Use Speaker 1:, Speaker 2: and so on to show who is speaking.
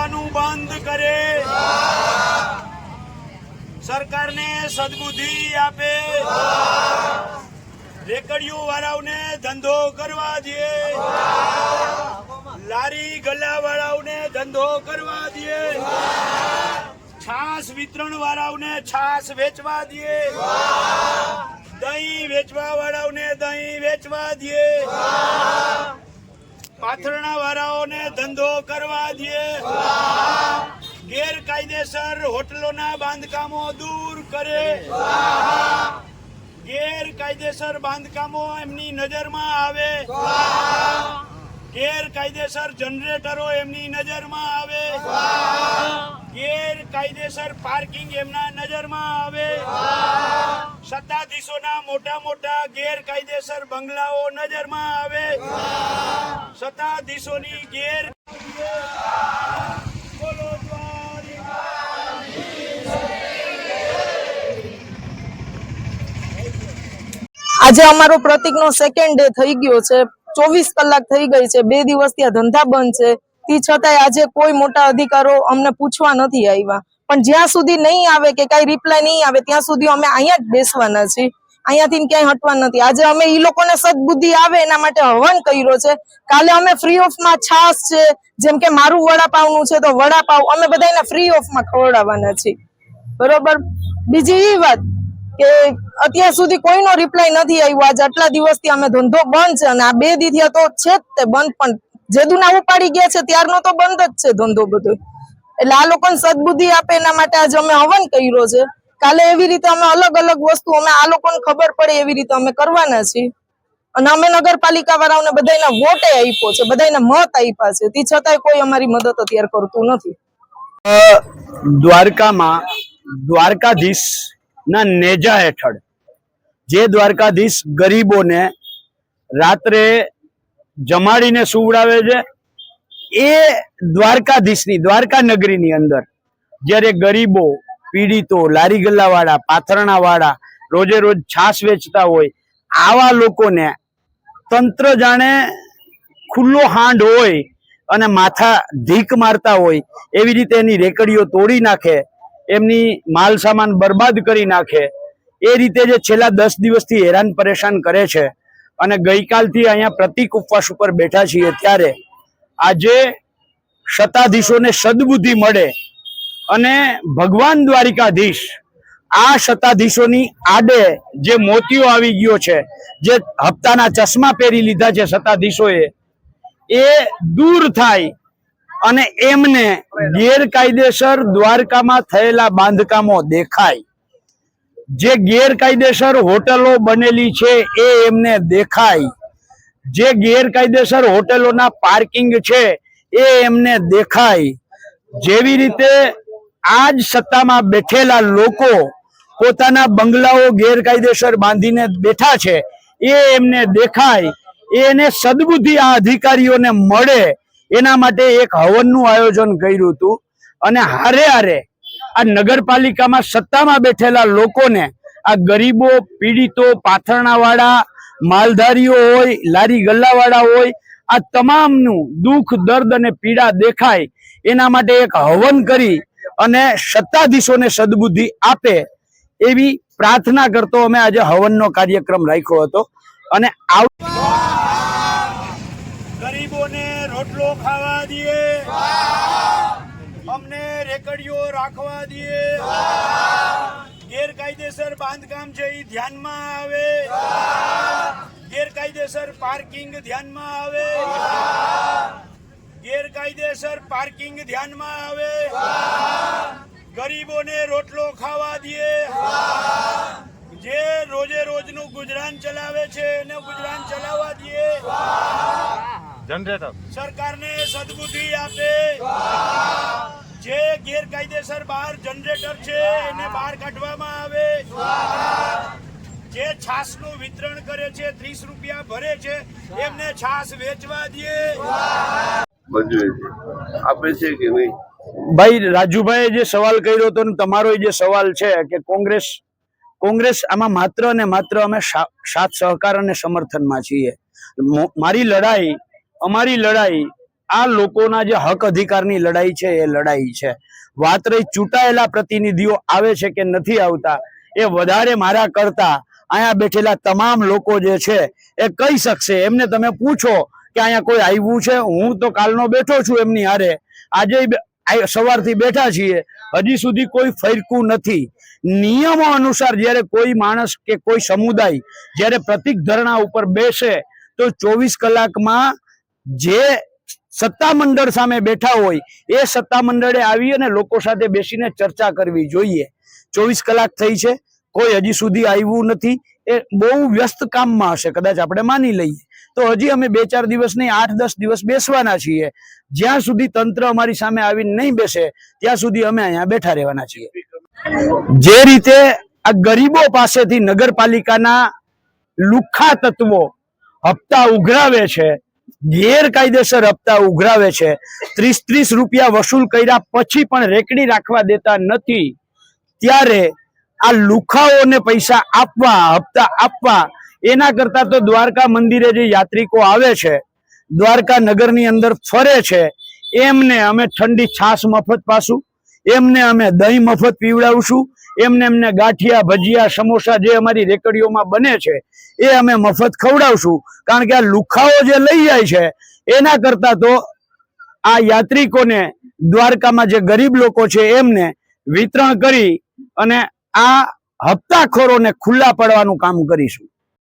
Speaker 1: વેચવાનું બંધ કરે. સરકારને સદબુદ્ધિ આપે. રેકડીઓ વાળાઓને ધંધો કરવા દે. લારી ગલ્લા વાળાઓને ધંધો કરવા દે. છાસ વિતરણ વાળાઓને છાસ વેચવા દે. દહીં વેચવા વાળાઓને દહીં વેચવા દે. પાથરણા વાળાઓને ધંધો કરવા દે. ગેરકાયદેસર હોટલોના બાંધકામો દૂર કરે. ગેરકાયદેસર બાંધકામો એમની નજરમાં આવે. ગેરકાયદેસર જનરેટરો એમની નજરમાં આવે. ગેરકાયદેસર પાર્કિંગ એમના નજરમાં આવે. સત્તાધીશોના મોટા મોટા ગેરકાયદેસર બંગલાઓ નજરમાં આવે. સત્તાધીશોની ગેર
Speaker 2: આજે અમારો પ્રતિકનો સેકન્ડ ડે થઈ ગયો છે. ચોવીસ કલાક થઈ ગઈ છે. બે દિવસ ત્યાં ધંધા બંધ છે. તે છતાંય આજે કોઈ મોટા અધિકારો અમને પૂછવા નથી આવ્યા. પણ જ્યાં સુધી નહીં આવે કે કઈ રિપ્લાય નહીં આવે, ત્યાં સુધી અમે અહીંયા જ બેસવાના છીએ. અહીંયાથી ક્યાંય હટવા નથી. આજે અમે એ લોકોને સદબુદ્ધિ આવે એના માટે હવન કર્યો છે. કાલે અમે ફ્રી ઓફમાં છાસ છે, જેમ કે મારું વડાપાવનું છે, તો વડાપાવ અમે બધા એને ફ્રી ઓફમાં ખવડાવવાના છીએ. બરોબર? બીજી એ વાત કે અત્યાર સુધી કોઈનો રિપ્લાય નથી આવ્યો. આજે આટલા દિવસથી અમે ધંધો બંધ છે અને આ બે દી તો છે જ તે બંધ, પણ જેદુના ઉપાડી ગયા છે, ત્યારનો તો બંધ જ છે ધંધો બધો. એટલે આ લોકોને સદબુદ્ધિ આપે એના માટે આજે અમે હવન કર્યો છે. કાલે એવી રીતે અમે અલગ અલગ વસ્તુ અમે આ લોકોને ખબર પડે એવી રીતે અમે કરવાના છીએ. અને અમે નગરપાલિકા વાળાઓને બધાને વોટે આપ્યો છે બધાને મત આપ્યા છે. તે છતાંય કોઈ અમારી મદદ અત્યારે કરતું નથી.
Speaker 1: દ્વારકામાં દ્વારકાધીશ ના નેજા હેઠળ, જે દ્વારકાધીશ ગરીબોને રાત્રે જમાડીને સુવડાવે છે એ દ્વારકાધીશની દ્વારકા નગરીની અંદર જ્યારે ગરીબો, પીડિતો લારી ગલ્લાવાળા પાથરણાવાળા રોજે રોજ છાશ વેચતા હોય, આવા લોકોને તંત્ર જાણે ખુલ્લો હાંડ હોય અને માથા ધીક મારતા હોય, એવી રીતે એની રેકડીઓ તોડી નાખે, એમની માલ સામાન બરબાદ કરી નાખે, એ રીતે જે છેલ્લા દસ દિવસથી હેરાન પરેશાન કરે છે. અને ગઈકાલથી અહીંયા પ્રતિક ઉપવાસ ઉપર બેઠા છીએ ત્યારે આજે સત્તાધીશોને સદબુદ્ધિ મળે અને ભગવાન દ્વારિકાધીશ આ સત્તાધીશોની આડે જે મોતીઓ આવી ગયો છે, જે હપ્તાના ચશ્મા પહેરી લીધા છે સત્તાધીશોએ એ દૂર થાય અને એમને ગેરકાયદેસર દ્વારકામાં થયેલા બાંધકામો દેખાય. જે ગેરકાયદેસર હોટલો બનેલી છે, એ એમને દેખાય. જે ગેરકાયદેસર હોટેલોના પાર્કિંગ છે, એ એમને દેખાય. જેવી રીતે આજ સત્તામાં બેઠેલા લોકો પોતાના બંગલાઓ ગેરકાયદેસર બાંધીને બેઠા છે, એ એમને દેખાય. એને સદબુદ્ધિ આ અધિકારીઓને મળે, એના માટે એક હવનનું આયોજન કર્યું હતું. અને હારે હારે આ નગરપાલિકામાં સત્તામાં બેઠેલા લોકોને આ ગરીબો, પીડિતો, પાથરણાવાળા માલધારીઓ હોય, લારી ગલ્લાવાળા હોય, આ તમામનું દુઃખ, દર્દ અને પીડા દેખાય. એના માટે એક હવન કરી અને સત્તાધીશોને સદબુદ્ધિ આપે એવી પ્રાર્થના કરતો અમે આજે હવનનો કાર્યક્રમ રાખ્યો હતો. અને ગરીબોને રોટલો ખાવા દઈએ. અમને રેકડીઓ રાખવા દઈએ. ગેરકાયદેસર બાંધકામ છે એ ધ્યાનમાં આવે. ગેરકાયદેસર પાર્કિંગ ધ્યાનમાં આવે. ગેરકાયદેસર પાર્કિંગ ધ્યાનમાં આવે. ગરીબોને રોટલો ખાવા દે જે રોજે રોજનું ગુજરાન ચલાવે છે એને ગુજરાન ચલાવવા દે
Speaker 3: જનરેટર.
Speaker 1: સરકારને સદબુદ્ધિ આપે. જે ગેરકાયદેસર બહાર જનરેટર છે એને બહાર કાઢવામાં આવે. જે છાસનું વિતરણ કરે છે ત્રીસ રૂપિયા ભરે છે એમને છાસ વેચવા દે
Speaker 4: આપે છે કે નહીં?
Speaker 1: ભાઈ રાજુભાઈએ જે સવાલ કર્યો હતો ને તમારો જે સવાલ છે કે કોંગ્રેસ કોંગ્રેસ આમાં માત્ર ને માત્ર અમે સાથ સહકાર અને સમર્થનમાં છીએ. મારી લડાઈ અમારી લડાઈ આ લોકોના જે હક અધિકારની લડાઈ છે એ લડાઈ છે. વાત રહી ચૂંટાયેલા પ્રતિનિધિઓ આવે છે કે નથી આવતા એ વધારે મારા કરતા અહીંયા બેઠેલા તમામ લોકો જે છે એ કહી શકશે. એમને તમે પૂછો કે અહીંયા કોઈ આવ્યું છે? હું તો કાલનો બેઠો છું એમની હારે. આજે સવારથી બેઠા છીએ. હજી સુધી કોઈ ફરકું નથી. નિયમો અનુસાર જ્યારે કોઈ માણસ કે કોઈ સમુદાય જ્યારે પ્રતિક ધરણા ઉપર બેસે, તો ચોવીસ કલાકમાં જે સત્તામંડળ સામે બેઠા હોય, એ સત્તામંડળે આવી અને લોકો સાથે બેસીને ચર્ચા કરવી જોઈએ. ચોવીસ કલાક થઈ છે. કોઈ હજી સુધી આવ્યું નથી, એ બહુ વ્યસ્ત કામમાં હશે, કદાચ આપણે માની લઈએ. તો હજી અમે બે ચાર દિવસ નહીં, આઠ દસ દિવસ બેસવાના છીએ. જ્યાં સુધી તંત્ર અમારી સામે આવીને નહીં બેસે, ત્યાં સુધી અમે અહીંયા બેઠા રહેવાના છીએ. જે રીતે આ ગરીબો પાસેથી નગરપાલિકાના લુખ્ખા તત્વો હપ્તા ઉઘરાવે છે, ગેરકાયદેસર હપ્તા ઉઘરાવે છે, ત્રીસ ત્રીસ રૂપિયા વસૂલ કર્યા પછી પણ રેકડી રાખવા દેતા નથી, ત્યારે આ લુખાઓને પૈસા આપવા, હપ્તા આપવા, એના કરતા તો દ્વારકા મંદિરે જે યાત્રિકો આવે છે, દ્વારકા નગરની અંદર ફરે છે, એમને અમે ઠંડી છાશ મફત પાશું એમને અમે દહીં મફત પીવડાવશું, એમને એમને ગાંઠિયા, ભજીયા, સમોસા જે અમારી રેકડીઓમાં બને છે, એ અમે મફત ખવડાવશું. કારણ કે આ લુખાઓ જે લઈ જાય છે, એના કરતા તો આ યાત્રિકોને દ્વારકામાં જે ગરીબ લોકો છે એમને વિતરણ કરી અને આ હપ્તાખોરોને ખુલ્લા પડવાનું કામ કરીશું.